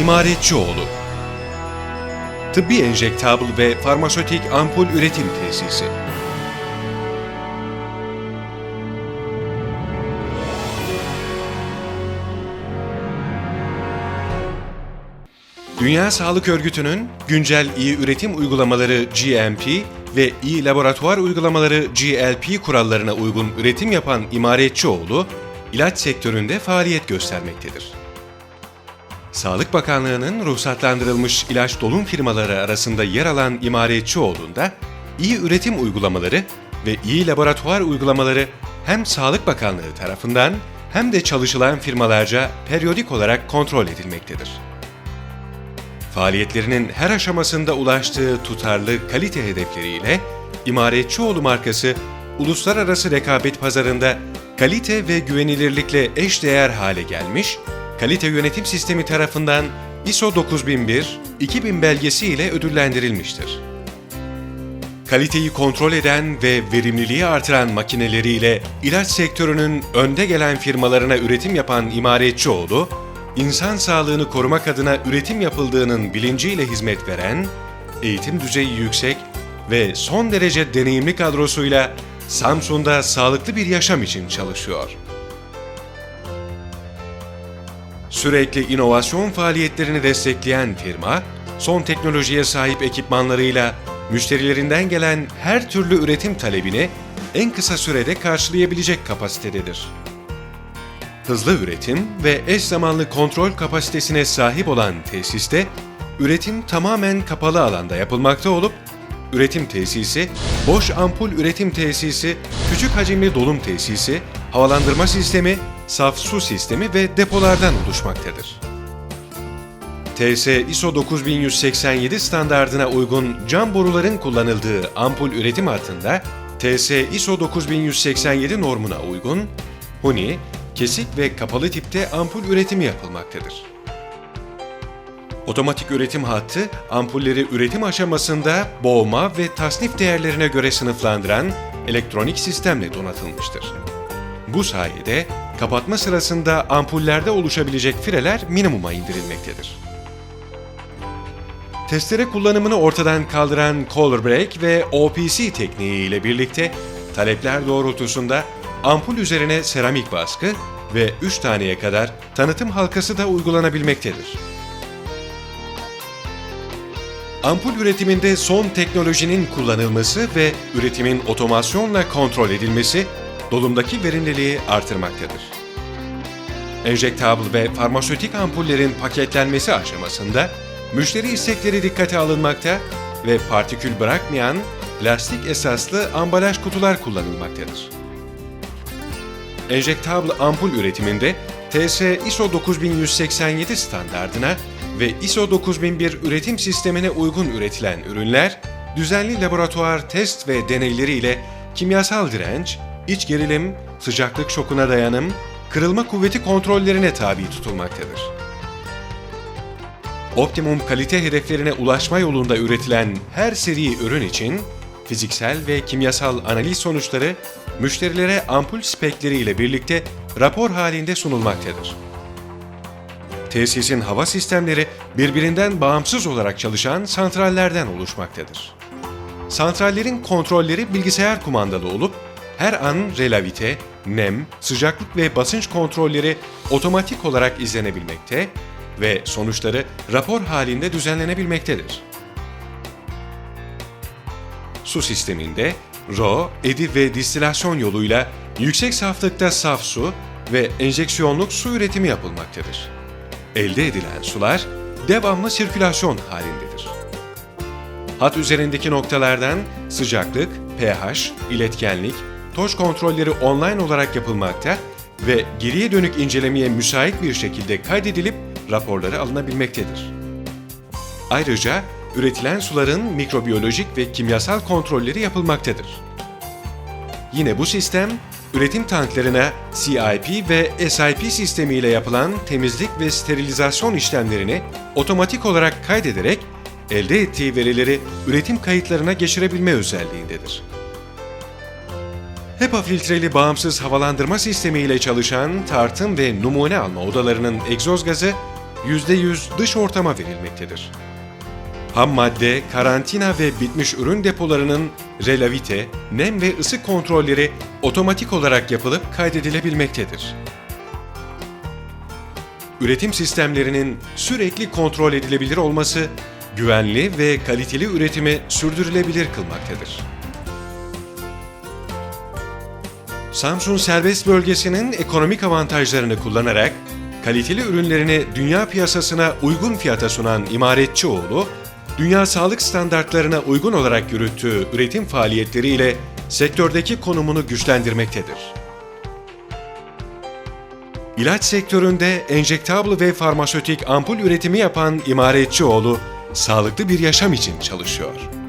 İmaretçioğlu Tıbbi enjektabl ve farmasötik ampul üretim tesisi Dünya Sağlık Örgütü'nün güncel iyi üretim uygulamaları GMP ve iyi laboratuvar uygulamaları GLP kurallarına uygun üretim yapan İmaretçioğlu, ilaç sektöründe faaliyet göstermektedir. Sağlık Bakanlığı'nın ruhsatlandırılmış ilaç dolum firmaları arasında yer alan İmaretçioğlu'nda iyi üretim uygulamaları ve iyi laboratuvar uygulamaları hem Sağlık Bakanlığı tarafından hem de çalışılan firmalarca periyodik olarak kontrol edilmektedir. Faaliyetlerinin her aşamasında ulaştığı tutarlı kalite hedefleriyle İmaretçioğlu markası uluslararası rekabet pazarında kalite ve güvenilirlikle eşdeğer hale gelmiş, kalite yönetim sistemi tarafından ISO 9001-2000 belgesi ile ödüllendirilmiştir. Kaliteyi kontrol eden ve verimliliği artıran makineleriyle ilaç sektörünün önde gelen firmalarına üretim yapan İmaretçioğlu, insan sağlığını korumak adına üretim yapıldığının bilinciyle hizmet veren, eğitim düzeyi yüksek ve son derece deneyimli kadrosuyla Samsun'da sağlıklı bir yaşam için çalışıyor. Sürekli inovasyon faaliyetlerini destekleyen firma, son teknolojiye sahip ekipmanlarıyla müşterilerinden gelen her türlü üretim talebini en kısa sürede karşılayabilecek kapasitededir. Hızlı üretim ve eş zamanlı kontrol kapasitesine sahip olan tesiste, üretim tamamen kapalı alanda yapılmakta olup, üretim tesisi, boş ampul üretim tesisi, küçük hacimli dolum tesisi, havalandırma sistemi, saf su sistemi ve depolardan oluşmaktadır. TS ISO 9187 standardına uygun cam boruların kullanıldığı ampul üretim hattında TS ISO 9187 normuna uygun huni, kesik ve kapalı tipte ampul üretimi yapılmaktadır. Otomatik üretim hattı, ampulleri üretim aşamasında boğma ve tasnif değerlerine göre sınıflandıran elektronik sistemle donatılmıştır. Bu sayede kapatma sırasında ampullerde oluşabilecek fireler minimuma indirilmektedir. Testere kullanımını ortadan kaldıran color break ve OPC tekniği ile birlikte talepler doğrultusunda ampul üzerine seramik baskı ve 3 taneye kadar tanıtım halkası da uygulanabilmektedir. Ampul üretiminde son teknolojinin kullanılması ve üretimin otomasyonla kontrol edilmesi dolumdaki verimliliği artırmaktadır. Enjektabl ve farmasötik ampullerin paketlenmesi aşamasında müşteri istekleri dikkate alınmakta ve partikül bırakmayan plastik esaslı ambalaj kutular kullanılmaktadır. Enjektabl ampul üretiminde TS ISO 9187 standardına ve ISO 9001 üretim sistemine uygun üretilen ürünler, düzenli laboratuvar test ve deneyleriyle kimyasal direnç, iç gerilim, sıcaklık şokuna dayanım, kırılma kuvveti kontrollerine tabi tutulmaktadır. Optimum kalite hedeflerine ulaşma yolunda üretilen her seri ürün için fiziksel ve kimyasal analiz sonuçları müşterilere ampul spekleri ile birlikte rapor halinde sunulmaktadır. Tesisin hava sistemleri birbirinden bağımsız olarak çalışan santrallerden oluşmaktadır. Santrallerin kontrolleri bilgisayar kumandalı olup her an relavite, nem, sıcaklık ve basınç kontrolleri otomatik olarak izlenebilmekte ve sonuçları rapor halinde düzenlenebilmektedir. Su sisteminde RO, edi ve distilasyon yoluyla yüksek saflıkta saf su ve enjeksiyonluk su üretimi yapılmaktadır. Elde edilen sular devamlı sirkülasyon halindedir. Hat üzerindeki noktalardan sıcaklık, pH, iletkenlik, toz kontrolleri online olarak yapılmakta ve geriye dönük incelemeye müsait bir şekilde kaydedilip raporları alınabilmektedir. Ayrıca üretilen suların mikrobiyolojik ve kimyasal kontrolleri yapılmaktadır. Yine bu sistem, üretim tanklarına CIP ve SIP sistemiyle yapılan temizlik ve sterilizasyon işlemlerini otomatik olarak kaydederek elde ettiği verileri üretim kayıtlarına geçirebilme özelliğindedir. HEPA filtreli bağımsız havalandırma sistemiyle çalışan tartım ve numune alma odalarının egzoz gazı %100 dış ortama verilmektedir. Ham madde, karantina ve bitmiş ürün depolarının relavite, nem ve ısı kontrolleri otomatik olarak yapılıp kaydedilebilmektedir. Üretim sistemlerinin sürekli kontrol edilebilir olması, güvenli ve kaliteli üretimi sürdürülebilir kılmaktadır. Samsun serbest bölgesinin ekonomik avantajlarını kullanarak kaliteli ürünlerini dünya piyasasına uygun fiyata sunan İmaretçioğlu, dünya sağlık standartlarına uygun olarak yürüttüğü üretim faaliyetleriyle sektördeki konumunu güçlendirmektedir. İlaç sektöründe enjektable ve farmasötik ampul üretimi yapan İmaretçioğlu, sağlıklı bir yaşam için çalışıyor.